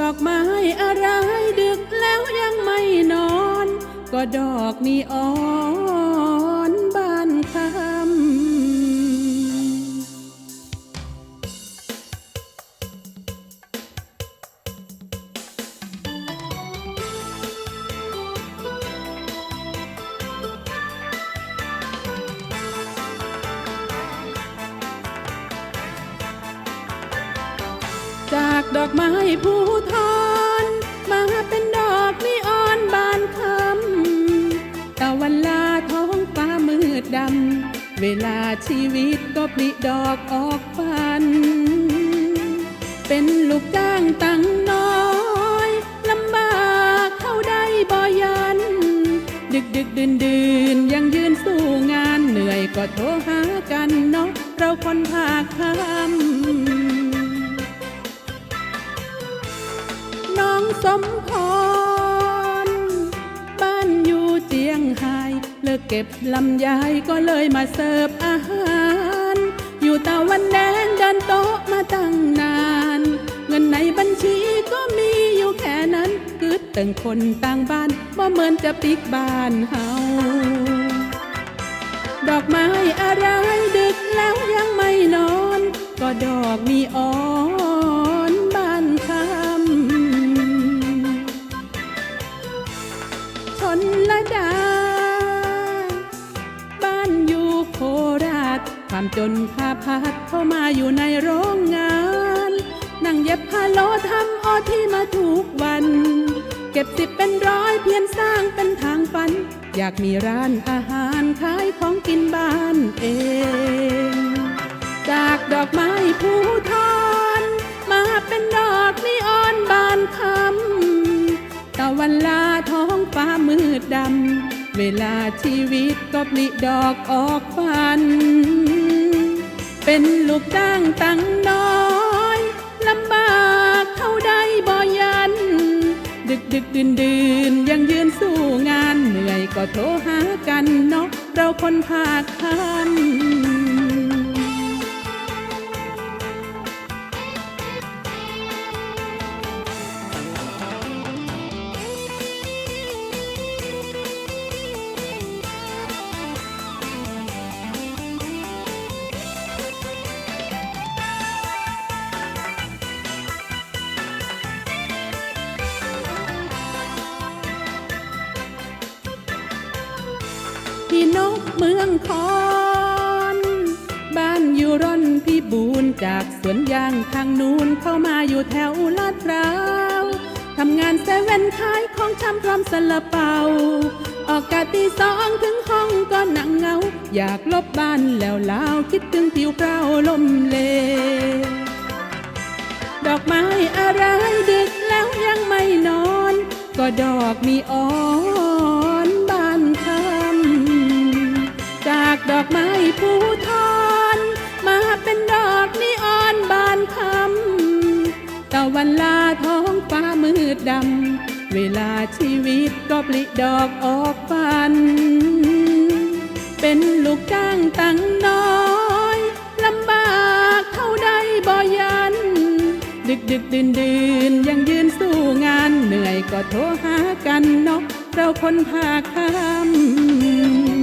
ดอกไม้อะไรดึกแล้วยังไม่นอน ก็ดอกนีออน จากดอกไม้ภูทรมาเป็นดอกนีออนบานคำตะวันลาท้องฟ้ามืดดำ เวลาชีวิตก็ปลิดอกออกฟัน เป็นลูกจ้างตังน้อยลำบากเข้าได้บ่ยัน ดึกดึกดื่นดื่นยังยืนสู้งานเหนื่อยก็โทรหากันเนาะเราคนภาคคำ สมพร บ้านอยู่เจียงไฮ้เลิกเก็บลำไยก็เลยมาเสิร์ฟอาหาร อยู่ตะวันแดงเดินโต๊ะมาตั้งนาน เงินในบัญชีก็มีอยู่แค่นั้นกึดตึงคนต่างบ้านบ่เหมือนจะปิกบ้านเฮาดอกไม้อะไรดึกแล้วยังไม่นอน ก็ดอกมีอ่อน ความจนพาพัดเข้ามาอยู่ในโรงงาน นั่งเย็บผ้าโลทำออที่มาทุกวัน เก็บสิบเป็นร้อยเพียรสร้างเป็นทางฝัน อยากมีร้านอาหารขายของกินบ้านเอง จากดอกไม้ภูทรมาเป็นดอกนีออนบานคำตะวันลาท้องฟ้ามืดดำเวลาชีวิตก็ปลิดอกออกฟัน เป็นลูกจ้างตังน้อยลำบากเท่าใดบ่ยัน ดึกดึกดื่นดื่นยังยืนสู้งานเหนื่อยก็โทรหากันเนาะเราคนภาคทัน พี่นกเมืองคอนบ้านอยู่ร่อนพี่บูนจากสวนยางทางนู้นเข้ามาอยู่แถวลาดพร้าวทำงานเซเว่นขายของชำพร้อมสละเปาออกกาตีสองถึงห้องก็หนังเงา อยากลบบ้านแล้วลาวคิดถึงผิวเปล่าลมเล ดอกไม้อะไรดึกแล้วยังไม่นอน ก็ดอกมีอ่อน ตะวันลาท้องฟ้ามืดดำ เวลาชีวิตก็ปลิดอกออกฟัน เป็นลูกจ้างตังน้อยลำบากเท่าใดบ่ยัน ดึกดึกดื่นดื่นยังยืนสู้งานเหนื่อยก็โทรหากันเนาะเราคนภาคคำ